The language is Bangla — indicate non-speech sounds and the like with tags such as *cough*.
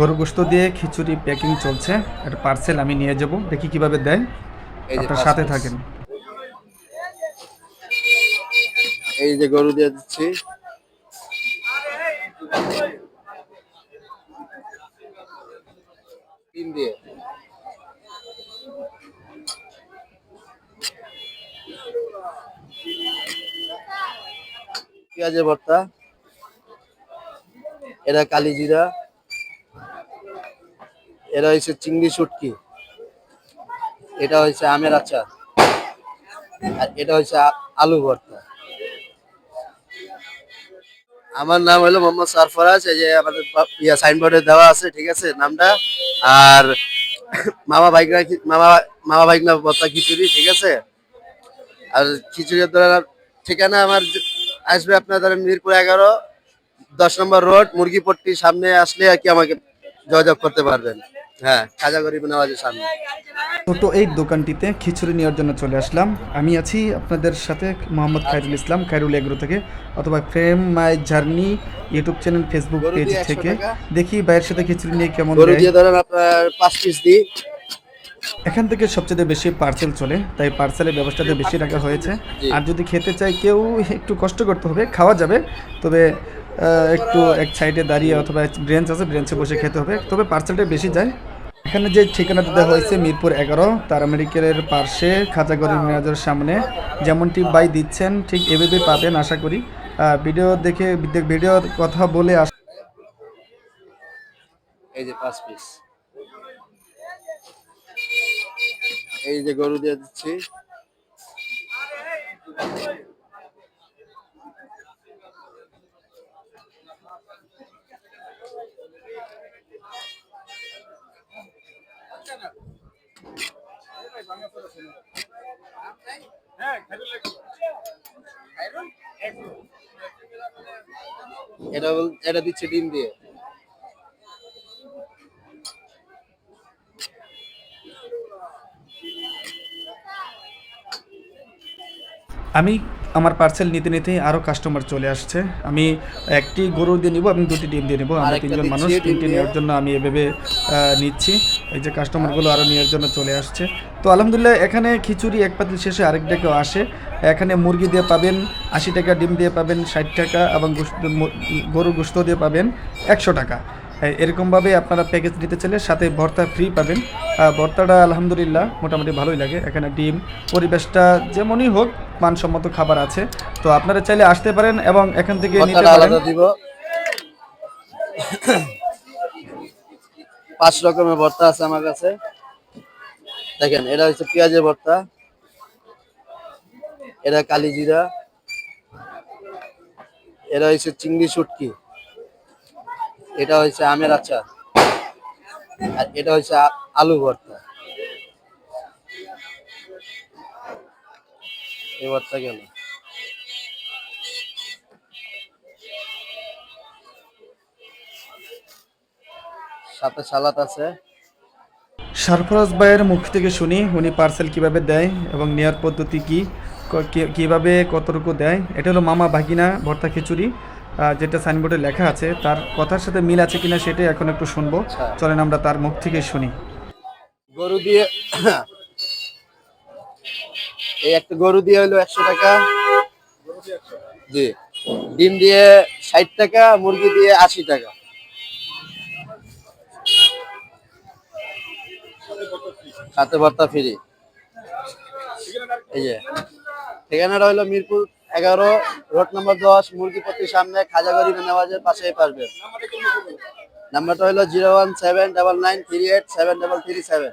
গরু গোস্ত দিয়ে খিচুড়ি প্যাকিং চলছে। একটা পার্সেল আমি নিয়ে যাব। দেখি কীভাবে দেয়। আপনার সাথে থাকেন। এই যে গরু দিয়ে দিচ্ছি। তিন দিয়ে। পেঁয়াজের ভর্তা। এরা কালি জিরা। এরা হচ্ছে চিংড়ি শুটকি। এটা হচ্ছে আমের আচার। আর এটা হচ্ছে আ- আলু ভর্তা। আমার নাম হলো মোহাম্মদ সারফরাজ, এই যে আমাদের ইয়া সাইনবোর্ডে দেওয়া আছে, ঠিক আছে, নামটা। আর *coughs* মামা খি- মামা মামা ভাইগনা ভর্তা খিচুড়ি, ঠিক আছে? আর খিচুড়ির দ্বারা ঠিকানা আমার আসবে আপনার ধরেন মিরপুর এগারো, দশ নম্বর রোড, মুরগিপট্টির সামনে আসলে আর কি আমাকে যোগাযোগ করতে পারবেন। হ্যাঁ খাজা গরিব নেওয়াজের সামনে ছোট এই দোকানটিতে খিচুড়ি নেওয়ার জন্য চলে আসলাম। আমি আছি আপনাদের সাথে মোহাম্মদ খায়রুল ইসলাম খায়রুল এগ্রো থেকে অথবা frame my journey YouTube channel Facebook page থেকে। দেখি ভাইয়ের সাথে খিচুড়ি নিয়ে কেমন গরু দেয়। দিয়ে ধরেন আপনার পাঁচ পিস দিই। এখান থেকে সবচেয়ে বেশি পার্সেল চলে তাই পার্সেলের ব্যবস্থাটা বেশি রাখা হয়েছে। আর যদি খেতে চাই কেউ একটু কষ্ট করতে হবে খাওয়া যাবে। তবে একটু এক সাইডে দাঁড়িয়ে অথবা ব্রেঞ্চ আছে ব্রেঞ্চে বসে খেতে হবে। তবে পার্সেলটা বেশি যায়। এখানে যে ঠিকানাটা দেওয়া হয়েছে, মিরপুর এগারো, তার আমেরিকার পার্শ্বে খাজাগরি মেয়াজের সামনে। যেমনটি বাই দিচ্ছেন, ঠিক এভাবে পাবেন, আশা করি। ভিডিও দেখে ভিডিওর কথা বলে আস এই যে পাঁচ পিস এই যে গরু দিয়ে দিচ্ছি। এটা এটা দিচ্ছে ডিম দিয়ে। আমি আমার পার্সেল নিতে নিতে আরও কাস্টমার চলে আসছে। আমি একটি গরু দিয়ে নিব আমি দুটি ডিম দিয়ে নিব। আমরা তিনজন মানুষ তিনটি নেওয়ার জন্য আমি এভাবে আহ, নিচ্ছি। এই যে কাস্টমারগুলো আরও নেওয়ার জন্য চলে আসছে। তো আলহামদুলিল্লাহ এখানে খিচুড়ি এক পাতিল শেষে আরেকটা কেউ আসে। এখানে মুরগি দিয়ে পাবেন আশি টাকা ডিম দিয়ে পাবেন ষাট টাকা এবং গরুর গোস্ত দিয়ে পাবেন একশো টাকা। এরকমভাবে আপনারা প্যাকেজ নিতে চাইলে সাথে ভর্তা ফ্রি পাবেন। ভর্তাটা আলহামদুলিল্লাহ মোটামুটি ভালোই লাগে। এখানে ডিম পরিবেশটা যেমনই হোক মানসম্মত খাবার আছে। তো আপনারা চাইলে আসতে পারেন এবং এখান থেকে নিতে পারেন। পাঁচ রকমের ভর্তা আছে আমার কাছে। দেখেন, এটা হচ্ছে পেঁয়াজের ভর্তা, এটা কালি জিরা, এটা হচ্ছে চিংড়ি শুটকি, এটা হচ্ছে আমের আচার, আর এটা হচ্ছে আলু ভর্তা। এই ভর্তা গেল। সাথে সালাদ আছে। সরফরাজ ভাইয়ের মুখ থেকে শুনি উনি পার্সেল কীভাবে দেয় এবং নেওয়ার পদ্ধতি কি কীভাবে কতটুকু দেয়। এটা হলো মামা ভাগিনা ভর্তা খিচুড়ি যেটা সাইনবোর্ডে লেখা আছে। তার কথার সাথে মিল আছে কিনা সেটাই এখন একটু শুনব। আচ্ছা। চলেন আমরা তার মুখ থেকে শুনি। গরু দিয়ে এই একটা গরু দিয়ে হলো একশো টাকা। জি। ডিম দিয়ে ষাট টাকা মুরগি দিয়ে আশি টাকা। সাথে বার্তা ফ্রি। এই যে, ঠিকানাটা হলো মিরপুর এগারো, রোড নম্বর দশ মুরগিপট্টির সামনে খাজাগরি নেওয়াজের পাশেই পারবেন নাম্বারটা হইল zero one seven double nine three eight seven double three seven.